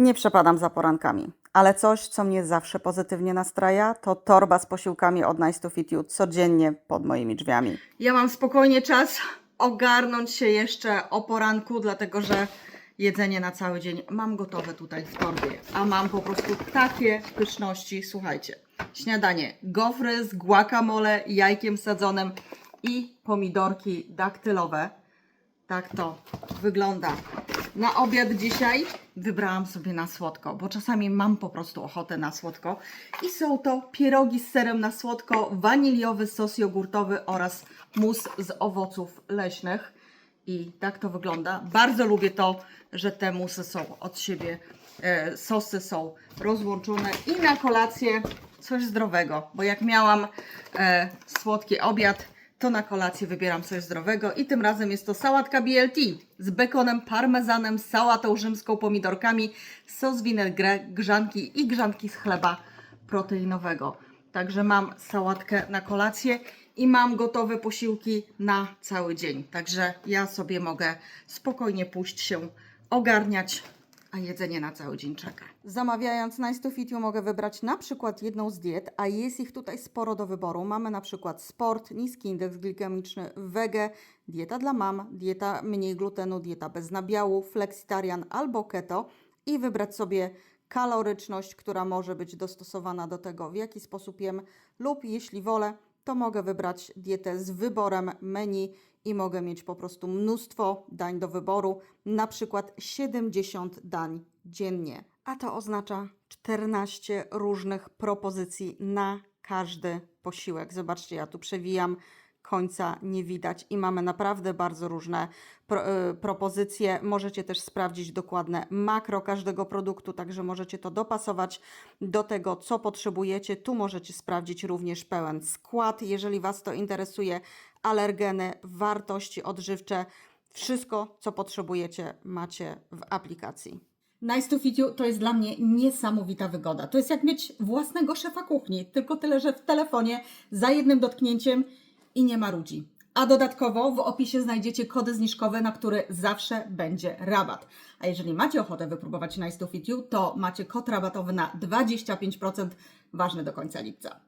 Nie przepadam za porankami, ale coś, co mnie zawsze pozytywnie nastraja, to torba z posiłkami od Nice to Fit You codziennie pod moimi drzwiami. Ja mam spokojnie czas ogarnąć się jeszcze o poranku, dlatego że jedzenie na cały dzień mam gotowe tutaj w torbie, a mam po prostu takie pyszności. Słuchajcie, śniadanie, gofry z guacamole, jajkiem sadzonym i pomidorki daktylowe. Tak to wygląda. Na obiad dzisiaj wybrałam sobie na słodko, bo czasami mam po prostu ochotę na słodko. I są to pierogi z serem na słodko, waniliowy sos jogurtowy oraz mus z owoców leśnych. I tak to wygląda. Bardzo lubię to, że te musy są od siebie, e, sosy są rozłączone. I na kolację coś zdrowego, bo jak miałam e, słodki obiad, to na kolację wybieram coś zdrowego i tym razem jest to sałatka BLT z bekonem, parmezanem, sałatą rzymską, pomidorkami, sos vinaigrette, grzanki i grzanki z chleba proteinowego. Także mam sałatkę na kolację i mam gotowe posiłki na cały dzień. Także ja sobie mogę spokojnie pójść się ogarniać, a jedzenie na cały dzień czeka. Zamawiając Nice to Fit You mogę wybrać na przykład jedną z diet, a jest ich tutaj sporo do wyboru. Mamy na przykład sport, niski indeks glikemiczny, wege, dieta dla mam, dieta mniej glutenu, dieta bez nabiału, flexitarian albo keto i wybrać sobie kaloryczność, która może być dostosowana do tego, w jaki sposób jem lub jeśli wolę, to mogę wybrać dietę z wyborem menu i mogę mieć po prostu mnóstwo dań do wyboru, na przykład 70 dań dziennie. A to oznacza 14 różnych propozycji na każdy posiłek. Zobaczcie, ja tu przewijam, końca nie widać i mamy naprawdę bardzo różne pro, y, propozycje. Możecie też sprawdzić dokładne makro każdego produktu, także możecie to dopasować do tego, co potrzebujecie. Tu możecie sprawdzić również pełen skład, jeżeli Was to interesuje, alergeny, wartości odżywcze. Wszystko, co potrzebujecie, macie w aplikacji. Nice to Fit You to jest dla mnie niesamowita wygoda. To jest jak mieć własnego szefa kuchni, tylko tyle, że w telefonie za jednym dotknięciem i nie ma ludzi. A dodatkowo w opisie znajdziecie kody zniżkowe, na które zawsze będzie rabat. A jeżeli macie ochotę wypróbować Nice to Fit You, to macie kod rabatowy na 25% ważny do końca lipca.